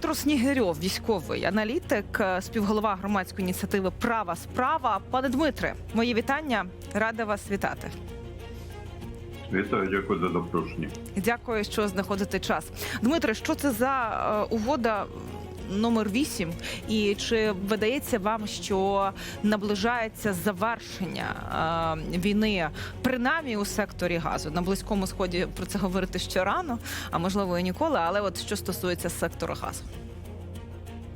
Петро Снігирьов, військовий аналітик, е, співголова громадської ініціативи Права справа. Пане Дмитре, мої вітання. Рада вас вітати. Вітаю, дякую за запрошення. Дякую, що знаходите час. Дмитре, що це за е, угода номер 8 І чи видається вам, що наближається завершення е, війни, принаймні у секторі газу? На близькому сході про це говорити ще рано, а можливо і ніколи. Але от що стосується сектору газу.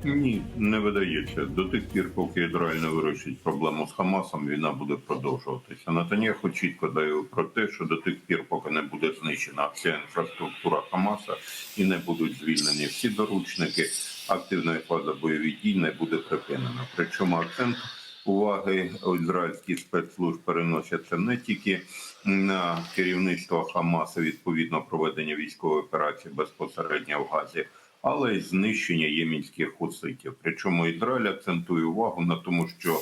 Ні, не видається. До тих пір, поки Ізраїль не вирішить проблему з Хамасом, війна буде продовжуватися. Натаняху чітко дає про те, що до тих пір, поки не буде знищена вся інфраструктура Хамаса і не будуть звільнені всі доручники, активна фаза бойових дій не буде припинена. Причому акцент уваги ізраїльських спецслужб переносяться не тільки на керівництво Хамаса відповідно проведення військової операції безпосередньо в Газі але й знищення ємінських хуситів. Причому Ізраїль акцентує увагу на тому, що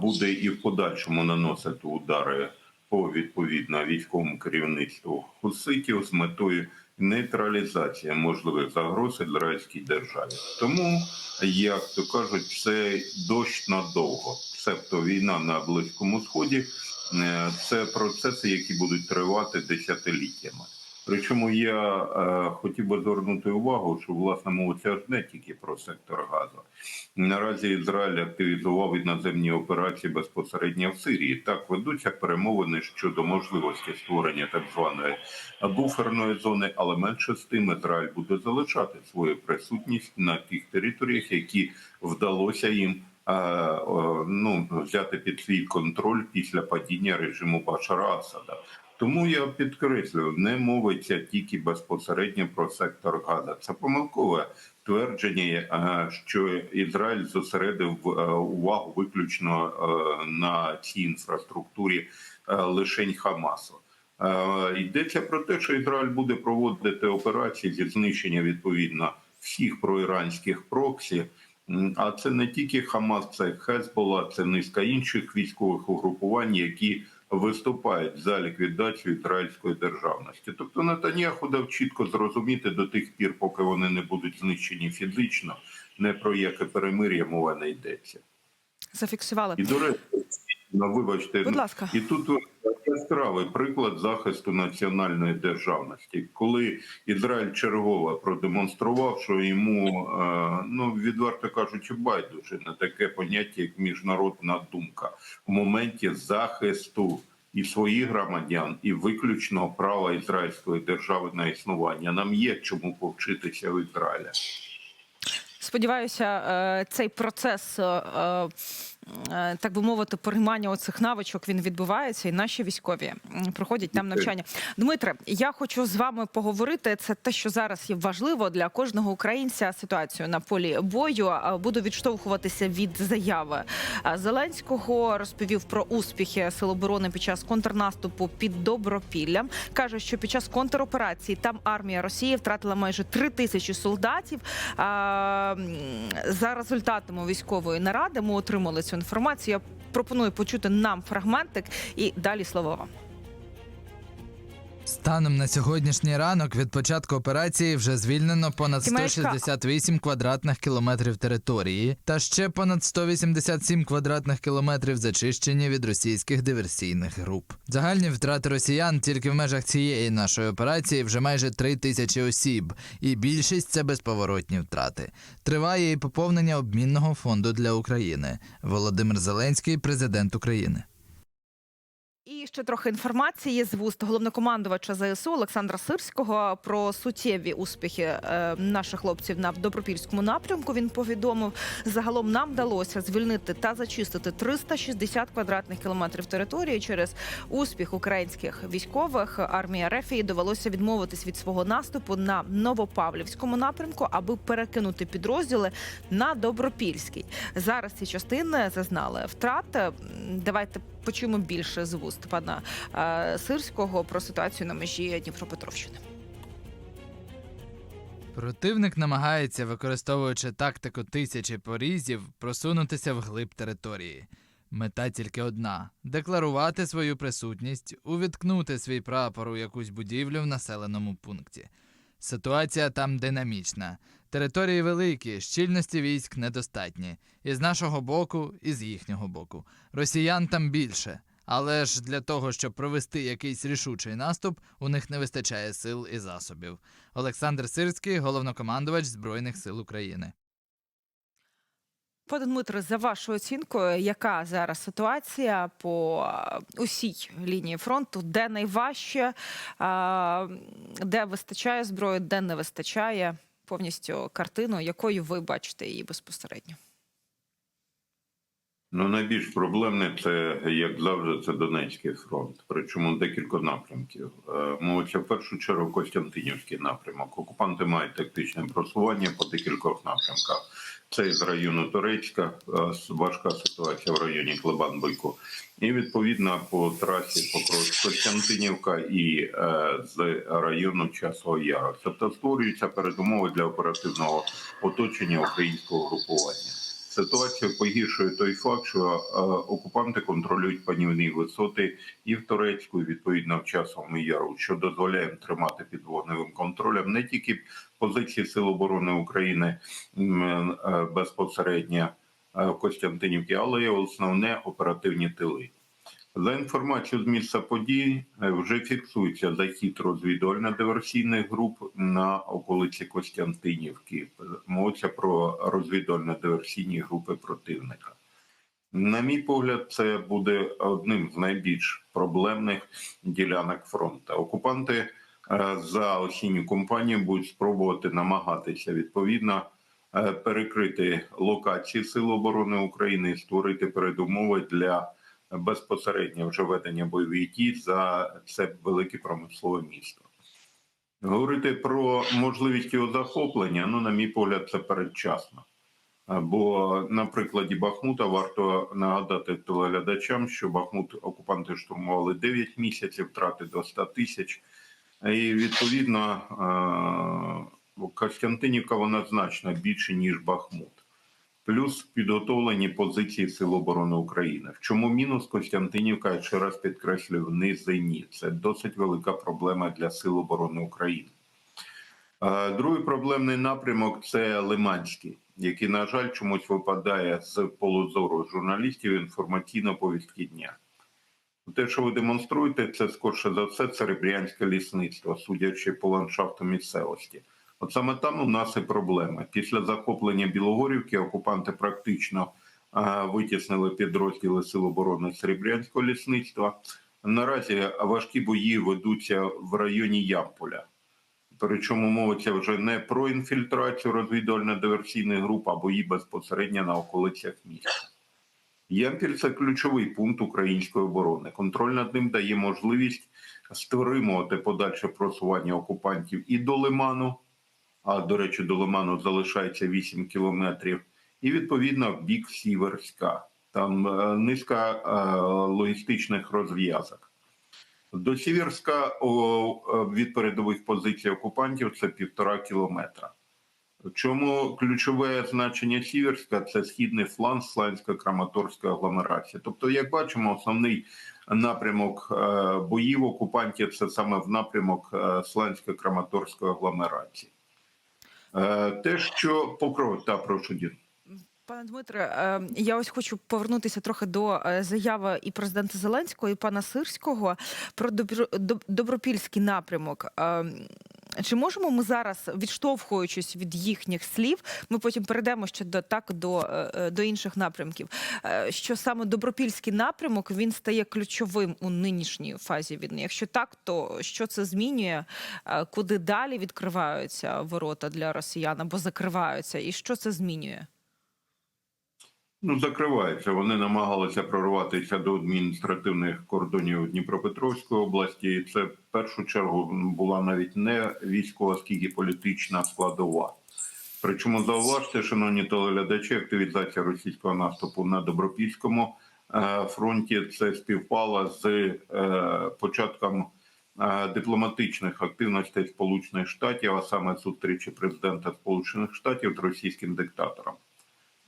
буде і в подальшому наносити удари по відповідно військовому керівництву хуситів з метою нейтралізації можливих загроз ізраїльській державі. Тому, як то кажуть, це дощ надовго. Себто війна на близькому сході е, це процеси, які будуть тривати десятиліттями. Причому я е, хотів би звернути увагу, що власне ж не тільки про сектор газу. Наразі Ізраїль активізував іноземні операції безпосередньо в Сирії. Так ведуться перемовини щодо можливості створення так званої буферної зони, але менше з тим Ізраїль буде залишати свою присутність на тих територіях, які вдалося їм. е, Ну, взяти під свій контроль після падіння режиму Башара Асада. Тому я підкреслюю, не мовиться тільки безпосередньо про сектор Газа. Це помилкове твердження, е, що Ізраїль зосередив е, увагу виключно е, на цій інфраструктурі лишень Хамасу. Йдеться про те, що Ізраїль буде проводити операції зі знищення відповідно всіх проіранських проксі. А це не тільки Хамас, це Хезбола, це низка інших військових угрупувань, які виступають за ліквідацію ізраїльської державності. Тобто Нетаньяху дав чітко зрозуміти до тих пір, поки вони не будуть знищені фізично, не про яке перемир'я мова не йдеться. Зафіксували. І до речі, вибачте, Будь ласка. і тут яскравий приклад захисту національної державності, коли Ізраїль чергово продемонстрував, що йому е, ну відверто кажучи, байдуже на таке поняття, як міжнародна думка в моменті захисту і своїх громадян, і виключного права ізраїльської держави на існування. Нам є чому повчитися в Ізраїля. Сподіваюся, е, цей процес, е, так би мовити, переймання оцих навичок він відбувається, і наші військові проходять там навчання. Дмитре, я хочу з вами поговорити. Це те, що зараз є важливо для кожного українця. Ситуацію на полі бою. А Буду відштовхуватися від заяви Зеленського. Розповів про успіхи Сил оборони під час контрнаступу під Добропіллям. каже, що під час контроперації там армія Росії втратила майже три тисячі солдатів. За результатами військової наради ми отримали цю інформацію. Я пропоную почути нам фрагментик і далі слово вам. Станом на сьогоднішній ранок від початку операції вже звільнено понад Тимешка. 168 квадратних кілометрів території, та ще понад 187 квадратних кілометрів зачищені від російських диверсійних груп. Загальні втрати росіян тільки в межах цієї нашої операції вже майже 3 тисячі осіб, і більшість це безповоротні втрати. Триває і поповнення обмінного фонду для України. Володимир Зеленський, президент України. Ще трохи інформації з вуст головнокомандувача ЗСУ Олександра Сирського про суттєві успіхи е, наших хлопців на Добропільському напрямку. Він повідомив, загалом нам вдалося звільнити та зачистити 360 квадратних кілометрів території через успіх українських військових. Армія Рефії довелося відмовитись від свого наступу на Новопавлівському напрямку, аби перекинути підрозділи на Добропільський. Зараз ці частини зазнали втрат. Давайте почуємо більше з вуст пана е, Сирського про ситуацію на межі Дніпропетровщини. Противник намагається, використовуючи тактику тисячі порізів, просунутися вглиб території. Мета тільки одна декларувати свою присутність, увіткнути свій прапор у якусь будівлю в населеному пункті. Ситуація там динамічна. Території великі, щільності військ недостатні. І з нашого боку, і з їхнього боку. Росіян там більше. Але ж для того, щоб провести якийсь рішучий наступ, у них не вистачає сил і засобів. Олександр Сирський, головнокомандувач Збройних сил України. Пане Дмитре, за вашою оцінкою, яка зараз ситуація по е, усій лінії фронту, де найважче, де вистачає зброї, де не вистачає повністю картину, якою ви бачите її безпосередньо? Ну, найбільш проблемне це, як завжди, це Донецький фронт, причому декілька напрямків. Е, Мовиться в першу чергу Костянтинівський напрямок. Окупанти мають тактичне просування по декількох напрямках. Це з району Турецька, е, важка ситуація в районі Клебан-Бойко. І відповідно по трасі Покровськ Костянтинівка і е, з району Часового Яру. Тобто створюються передумови для оперативного оточення українського групування. Ситуацію погіршує той факт, що е, окупанти контролюють панівні висоти і в Турецьку, відповідно в часовому яру, що дозволяє тримати під вогневим контролем не тільки позиції Сил оборони України е, безпосередньо е, в Костянтинівці, але й основне оперативні тили. За інформацією з місця подій, е, вже фіксується захід розвідувально-диверсійних груп на околиці Костянтинівки. Мовиться про розвідувально-диверсійні групи противника. На мій погляд, це буде одним з найбільш проблемних ділянок фронту. Окупанти е, за осінню кампанію будуть спробувати намагатися відповідно е, перекрити локації Сил оборони України і створити передумови для безпосередньо вже ведення бойових дій за це велике промислове місто. Говорити про можливість його захоплення, ну, на мій погляд, це передчасно. Бо на прикладі Бахмута варто нагадати телеглядачам, що Бахмут окупанти штурмували 9 місяців, втрати до 100 тисяч. І відповідно Костянтинівка вона значно більше, ніж Бахмут плюс підготовлені позиції Сил оборони України. В чому мінус Костянтинівка, я ще раз підкреслюю, в низині. Це досить велика проблема для Сил оборони України. Другий проблемний напрямок це Лиманський, який, на жаль, чомусь випадає з полу зору журналістів інформаційно повістки дня. Те, що ви демонструєте, це скорше за все серебрянське лісництво, судячи по ландшафту місцевості. От саме там у нас і проблеми. Після захоплення Білогорівки окупанти практично е, витіснили підрозділи Сил оборони Серебрянського лісництва. Наразі важкі бої ведуться в районі Ямполя. Причому мовиться вже не про інфільтрацію розвідувально-диверсійних груп, а бої безпосередньо на околицях міста. Ямпіль це ключовий пункт української оборони. Контроль над ним дає можливість стримувати подальше просування окупантів і до Лиману, а до речі, до Лиману залишається 8 кілометрів, і відповідно в бік Сіверська. Там е, низка е, логістичних розв'язок. До Сіверська е, від передових позицій окупантів це півтора кілометра. Чому ключове значення Сіверська це східний фланг Слансько-Краматорської агломерації. Тобто, як бачимо, основний напрямок боїв окупантів це саме в напрямок е, Слансько-Краматорської агломерації. Е, Те, що покров, та прошу Дін. Пане Дмитре, е, я ось хочу повернутися трохи до е, заяви і президента Зеленського, і пана Сирського про добро- добропільський напрямок. Чи можемо ми зараз, відштовхуючись від їхніх слів, ми потім перейдемо ще до так до, е, е, до інших напрямків, е, що саме добропільський напрямок він стає ключовим у нинішній фазі війни? Якщо так, то що це змінює? Куди далі відкриваються ворота для росіян або закриваються, і що це змінює? Ну, закриваються. Вони намагалися прорватися до адміністративних кордонів Дніпропетровської області. І це в першу чергу була навіть не військова, скільки політична складова. Причому зауважте, шановні телеглядачі, активізація російського наступу на Добропільському е, фронті це співпало з е, початком е, дипломатичних активностей Сполучених Штатів, а саме зустрічі президента Сполучених Штатів з російським диктатором.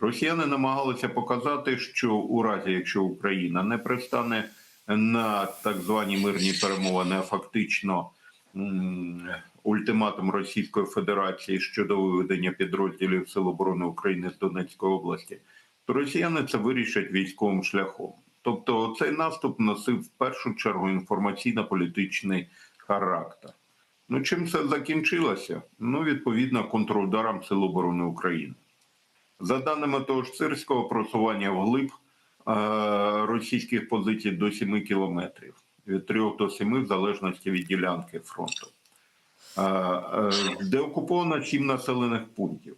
Росіяни намагалися показати, що у разі, якщо Україна не пристане на так звані мирні перемовини, а фактично ультиматум Російської Федерації щодо виведення підрозділів Сил оборони України з Донецької області, то росіяни це вирішать військовим шляхом. Тобто цей наступ носив в першу чергу інформаційно-політичний характер. Ну, чим це закінчилося? Ну, відповідно, контрударом Сил оборони України. За даними того ж Сирського, просування вглиб е, російських позицій до 7 кілометрів, від 3 до 7 в залежності від ділянки фронту. Е, е, деокуповано 7 населених пунктів.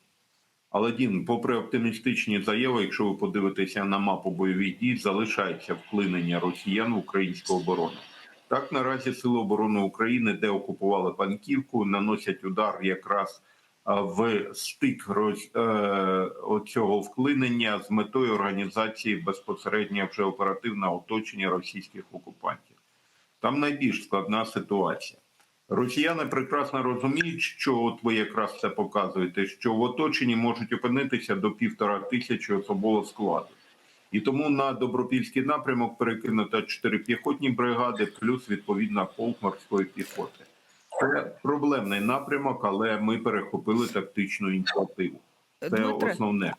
Але Дін, попри оптимістичні заяви, якщо ви подивитеся на мапу бойових дій, залишається вклинення росіян в українську оборону. Так, наразі Сили оборони України, де окупували Панківку, наносять удар якраз в стик роз- е, цього вклинення з метою організації безпосередньо вже оперативного оточення російських окупантів. Там найбільш складна ситуація. Росіяни прекрасно розуміють, що от ви якраз це показуєте, що в оточенні можуть опинитися до півтора тисячі особового складу. І тому на добропільський напрямок перекинуто чотири піхотні бригади, плюс відповідна полк морської піхоти. Це проблемний напрямок, але ми перехопили тактичну ініціативу. Це Дмитре, основне.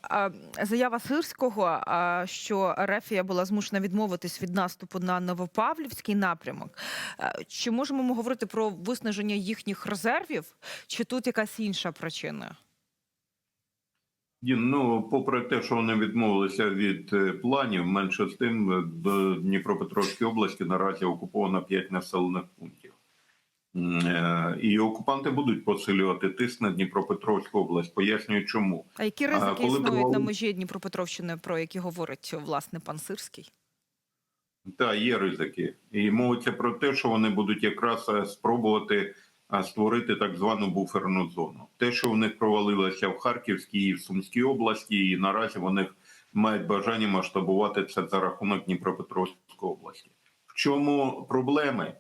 заява Сирського, що Рефія була змушена відмовитись від наступу на Новопавлівський напрямок. Чи можемо ми говорити про виснаження їхніх резервів, чи тут якась інша причина? Ну, попри те, що вони відмовилися від е, планів, менше з тим е, до Дніпропетровської області наразі окуповано 5 населених пунктів. Е, І окупанти будуть посилювати тиск на Дніпропетровську область. Пояснюю, чому. А які ризики коли існують на межі Дніпропетровщини, про які говорить власне пан Сирський? Так, є ризики. І мовиться про те, що вони будуть якраз е, спробувати е, створити так звану буферну зону. Те, що в них провалилося в Харківській і в Сумській області, і наразі вони мають бажання масштабувати це за рахунок Дніпропетровської області. В чому проблеми?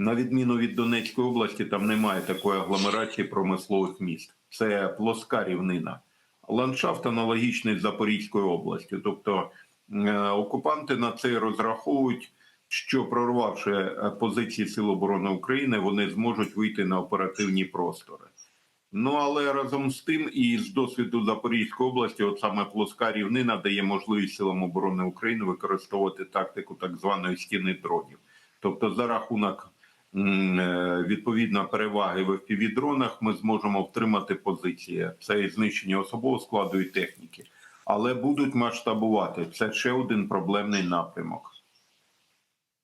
На відміну від Донецької області, там немає такої агломерації промислових міст. Це плоска рівнина. Ландшафт аналогічний з Запорізькою областю. Тобто е, окупанти на це розраховують, що прорвавши е, позиції Сил оборони України, вони зможуть вийти на оперативні простори. Ну але разом з тим, і з досвіду Запорізької області, от саме плоска рівнина дає можливість силам оборони України використовувати тактику так званої стіни дронів. Тобто, за рахунок відповідно переваги в FPV-дронах ми зможемо втримати позиції. Це і знищення особового складу і техніки, але будуть масштабувати. Це ще один проблемний напрямок.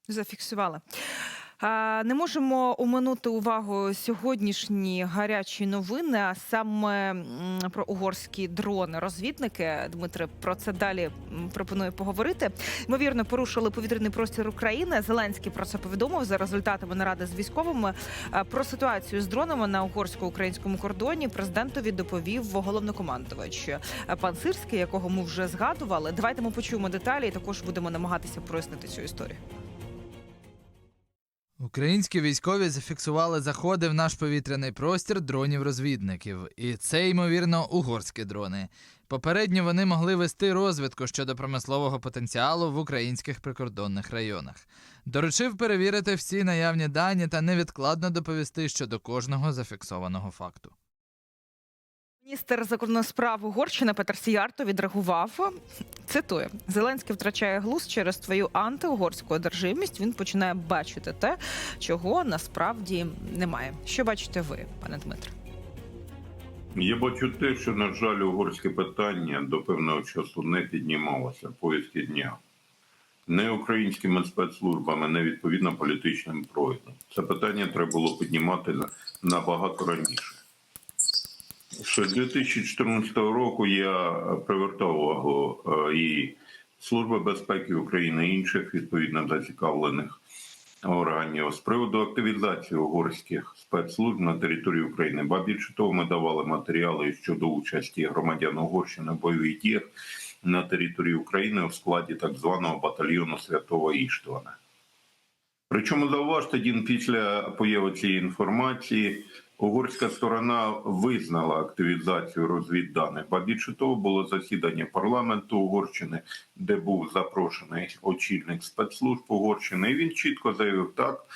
Зафіксували. Не можемо оминути увагу сьогоднішні гарячі новини, а саме про угорські дрони. Розвідники Дмитре про це далі пропоную поговорити. Ймовірно, порушили повітряний простір України. Зеленський про це повідомив за результатами наради з військовими. Про ситуацію з дронами на угорсько-українському кордоні президентові доповів головнокомандувач е, пан Сирський, якого ми вже згадували. Давайте ми почуємо деталі і також будемо намагатися прояснити цю історію. Українські військові зафіксували заходи в наш повітряний простір дронів-розвідників, і це ймовірно угорські дрони. Попередньо вони могли вести розвідку щодо промислового потенціалу в українських прикордонних районах. Доручив перевірити всі наявні дані та невідкладно доповісти щодо кожного зафіксованого факту. Міністр закордонних справ Угорщини Петр Сіярто відреагував. Цитую: Зеленський втрачає глузд через твою антиугорську одержимість. Він починає бачити те, чого насправді немає. Що бачите ви, пане Дмитре? Я бачу те, що, на жаль, угорське питання до певного часу не піднімалося повістки дня. Не українськими спецслужбами, не відповідно політичним проявом. Це питання треба було піднімати на- набагато раніше. Ще з 2014 року я привертав увагу е, і Служби безпеки України, і інших відповідно зацікавлених органів з приводу активізації угорських спецслужб на території України. Ба більше того, ми давали матеріали щодо участі громадян Угорщини в бойових діях на території України у складі так званого батальйону Святого Іштвана. Причому зауважте, Дін, після появи цієї інформації угорська сторона визнала активізацію розвідданих. Ба більше того, було засідання парламенту Угорщини, де був запрошений очільник спецслужб Угорщини. І він чітко заявив так.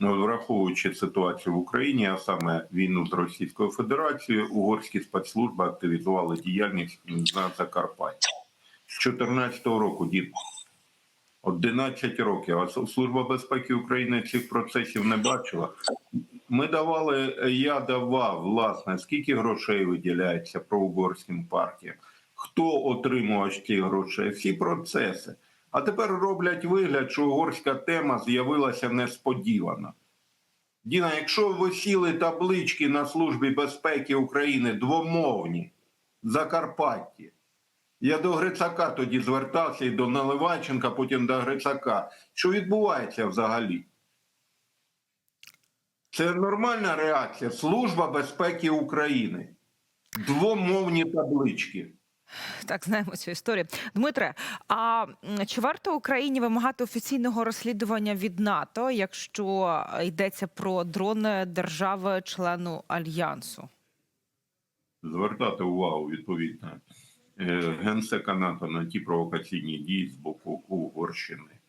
Враховуючи ситуацію в Україні, а саме війну з Російською Федерацією, угорські спецслужби активізували діяльність на Закарпатті. З 2014 року дід 11 років, а Служба безпеки України цих процесів не бачила. Ми давали, я давав, власне, скільки грошей виділяється проугорським партіям, хто отримував ці гроші, всі процеси. А тепер роблять вигляд, що угорська тема з'явилася несподівано. Діна, якщо висіли таблички на Службі безпеки України двомовні Закарпатті, я до Грицака тоді звертався і до Наливайченка, потім до Грицака. Що відбувається взагалі? Це нормальна реакція. Служба безпеки України. Двомовні таблички. Так, знаємо цю історію. Дмитре, а чи варто Україні вимагати офіційного розслідування від НАТО, якщо йдеться про дрони держави-члену альянсу? звертати увагу відповідно е, генсека НАТО на ті провокаційні дії з боку Угорщини.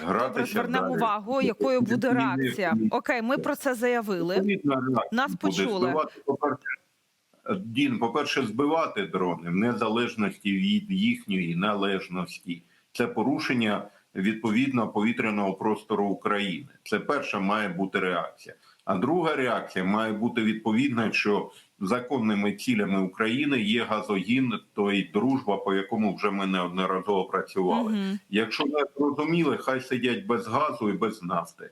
Добре, звернемо увагу, якою буде реакція. Окей, ми про це заявили. Нас почули. Дін, по-перше, збивати дрони в незалежності від їхньої належності. Це порушення відповідно повітряного простору України. Це перша має бути реакція. А друга реакція має бути відповідна, що законними цілями України є газогін, то й дружба, по якому вже ми неодноразово працювали. Мгм. Якщо не зрозуміли, хай сидять без газу і без нафти.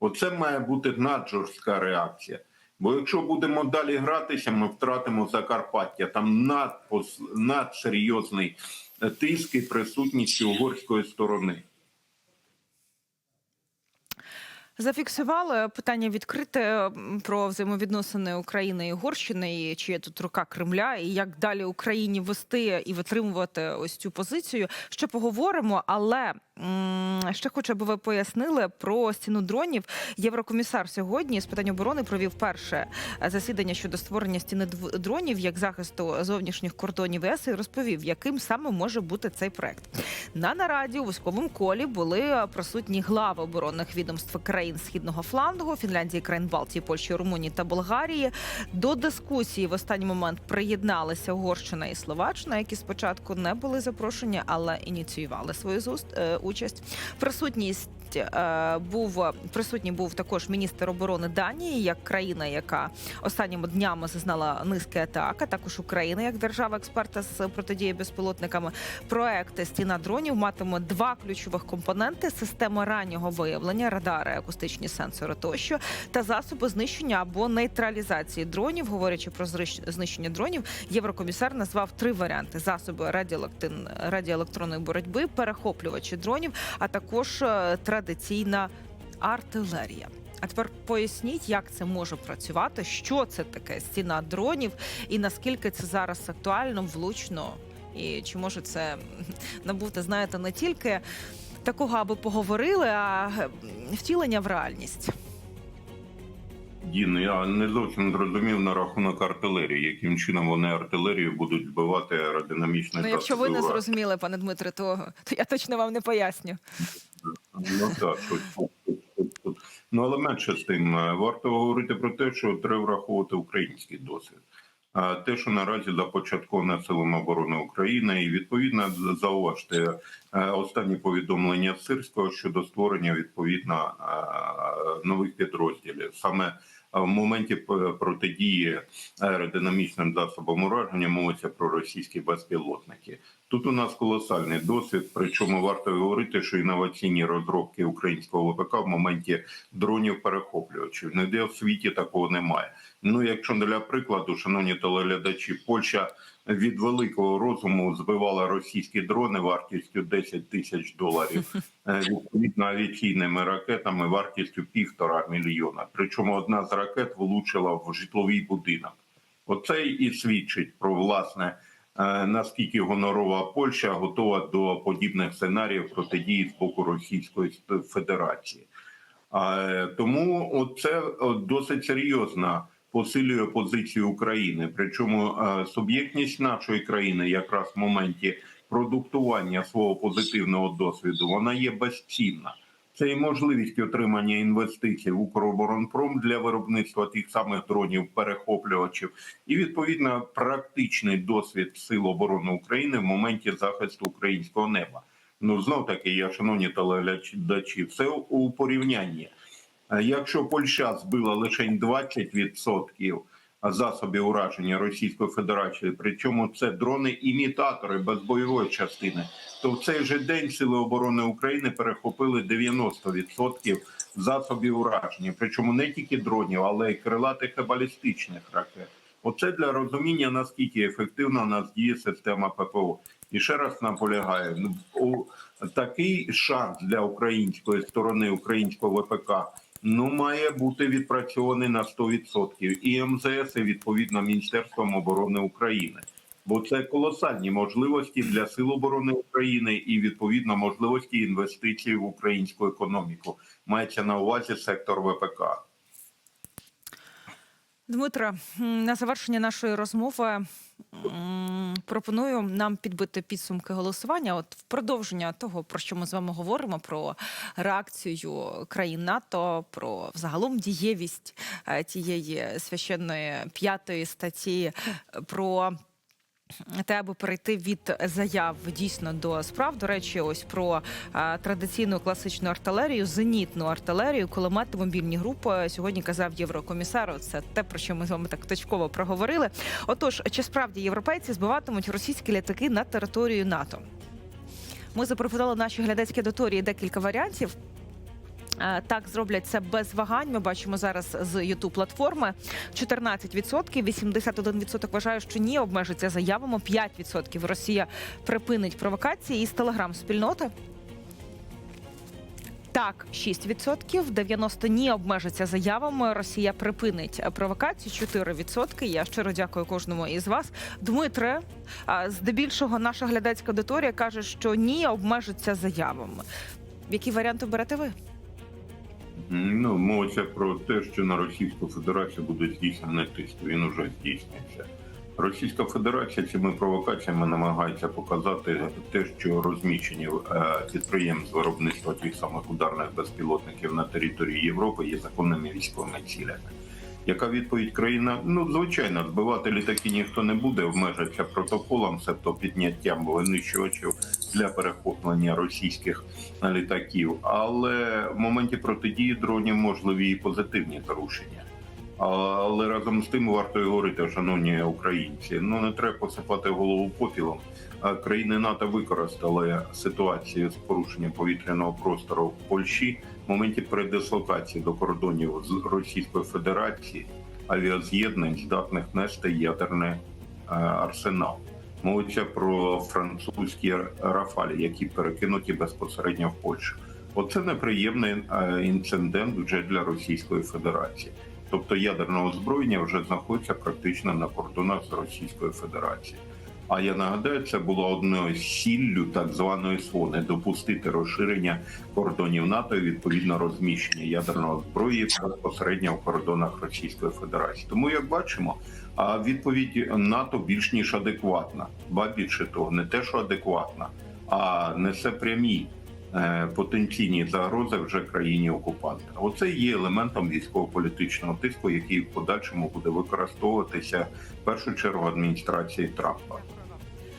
Оце має бути наджорстка реакція. Бо якщо будемо далі гратися, ми втратимо Закарпаття. Там надпос, надсерйозний тиск і присутність угорської сторони. Зафіксували питання відкрите про взаємовідносини України і Угорщини, і чи є тут рука Кремля, і як далі Україні вести і витримувати ось цю позицію. Ще поговоримо, але ще хочу, аби ви пояснили про стіну дронів. Єврокомісар сьогодні з питань оборони провів перше засідання щодо створення стіни дронів як захисту зовнішніх кордонів ЄС і розповів, яким саме може бути цей проект. На нараді у військовому колі були присутні глави оборонних відомств країн східного флангу, Фінляндії, країн Балтії, Польщі, Румунії та Болгарії. До дискусії в останній момент приєдналися Угорщина і Словаччина, які спочатку не були запрошені, але ініціювали свою зуст- е, участь. Присутність. Е, Був присутній був також міністр оборони Данії, як країна, яка останніми днями зазнала низки атак, а також Україна як держава експерта з протидії безпілотниками. Проект стіна дронів матиме два ключових компоненти: система раннього виявлення, радари, акустичні сенсори тощо, та засоби знищення або нейтралізації дронів. Говорячи про знищення дронів, єврокомісар назвав три варіанти: засоби радіоелектронної боротьби, перехоплювачі дронів, а також е, традиційна артилерія. А тепер поясніть, як це може працювати, що це таке стіна дронів, і наскільки це зараз актуально, влучно, і чи може це набути, знаєте, не тільки такого, аби поговорили, а втілення в реальність. Дін, я не зовсім зрозумів на рахунок артилерії, яким чином вони артилерію будуть збивати аеродинамічне Ну, якщо ви не зрозуміли, пане Дмитре, то, то я точно вам не поясню. Ну так, тут, тут, тут. Ну але менше з тим, е, варто говорити про те, що треба враховувати український досвід. А те, що наразі започатковано силами оборони України, і відповідно зауважте е, останні повідомлення Сирського щодо створення відповідно е, нових підрозділів саме. Е, В моменті п- протидії аеродинамічним засобам ураження мовиться про російські безпілотники. Тут у нас колосальний досвід. Причому варто говорити, що інноваційні розробки українського ВПК в моменті дронів перехоплювачів ніде в світі такого немає. Ну, якщо для прикладу, шановні телеглядачі, Польща від великого розуму збивала російські дрони вартістю 10 тисяч доларів, е, відповідно авіаційними ракетами вартістю півтора мільйона. Причому одна з ракет влучила в житловий будинок. Оце і свідчить про власне е, наскільки гонорова Польща готова до подібних сценаріїв протидії з боку Російської Федерації. А, е, Тому це досить серйозно посилює позицію України. Причому е, суб'єктність нашої країни, якраз в моменті продуктування свого позитивного досвіду, вона є безцінна. Це і можливість отримання інвестицій в Укроборонпром для виробництва тих самих дронів перехоплювачів, і відповідно практичний досвід Сил оборони України в моменті захисту українського неба. Ну знов таки, я шановні телеглядачі, все у порівнянні. Е, Якщо Польща збила лише 20% засобів ураження Російської Федерації, причому це дрони-імітатори без бойової частини, то в цей же день Сили оборони України перехопили 90% засобів ураження. Причому не тільки дронів, але й крилатих і балістичних ракет. Оце для розуміння наскільки ефективно у нас діє система ППО. І ще раз наполягаю, ну, такий шанс для української сторони українського ВПК ну має бути відпрацьований на 100%. І МЗС, і відповідно Міністерством оборони України. Бо це колосальні можливості для сил оборони України і відповідно можливості інвестицій в українську економіку. Мається на увазі сектор ВПК. Дмитро, на завершення нашої розмови пропоную нам підбити підсумки голосування. От в продовження того, про що ми з вами говоримо, про реакцію країн НАТО, про взагалом дієвість е, тієї священної п'ятої статті, е, про аби перейти від заяв дійсно до справ. До речі, ось про а, традиційну класичну артилерію, зенітну артилерію, кулемети, мобільні групи. Сьогодні казав єврокомісар. Це те, про що ми з вами так точково проговорили. Отож, чи справді європейці збиватимуть російські літаки на територію НАТО? Ми запропонували нашій глядацькій аудиторії декілька варіантів. Е, Так, зроблять це без вагань. Ми бачимо зараз з youtube платформи 14%, 81% вважають, що ні, обмежиться заявами. 5% Росія припинить провокації із телеграм-спільноти. Так, 6%, 90% ні обмежиться заявами. Росія припинить провокацію. 4%. Я щиро дякую кожному із вас. Дмитре, здебільшого наша глядацька аудиторія каже, що ні, обмежиться заявами. Які варіанти берете ви? Ну, мовиться про те, що на Російську Федерацію буде здійснений тиск. Він уже здійснюється. Російська Федерація цими провокаціями намагається показати те, що розміщені е, підприємств виробництва тих самих ударних безпілотників на території Європи є законними військовими цілями. Яка відповідь країна? Ну звичайно, збивати літаки ніхто не буде, обмежиться протоколом, себто підняттям винищувачів для перехоплення російських літаків. Але в моменті протидії дронів можливі і позитивні порушення. Але разом з тим варто говорити, шановні українці. Ну не треба посипати голову попілом. Країни НАТО використали ситуацію з порушенням повітряного простору в Польщі в моменті передислокації до кордонів з Російської Федерації авіаз'єднань, здатних нести ядерний е, арсенал. Мовиться про французькі рафалі, які перекинуті безпосередньо в Польщу. Оце неприємний е, інцидент вже для Російської Федерації. Тобто ядерне озброєння вже знаходиться практично на кордонах з Російською Федерацією. А я нагадаю, це було одною з сіллю так званої СВО – допустити розширення кордонів НАТО і відповідно розміщення ядерного зброї безпосередньо в кордонах Російської Федерації. Тому як бачимо, а відповідь НАТО більш ніж адекватна, ба більше того, не те, що адекватна, а несе прямі е, потенційні загрози вже країні окупанта. Оце є елементом військово-політичного тиску, який в подальшому буде використовуватися в першу чергу адміністрації Трампа.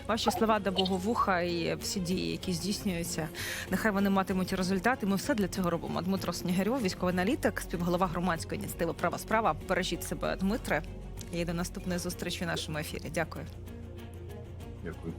Ваші слова до Богу вуха і всі дії, які здійснюються, нехай вони матимуть результати. Ми все для цього робимо. Дмитро Снігирьов, військовий аналітик, співголова громадської ініціативи Права справа. Бережіть себе, Дмитре. І до наступної зустрічі в нашому ефірі. Дякую. Дякую.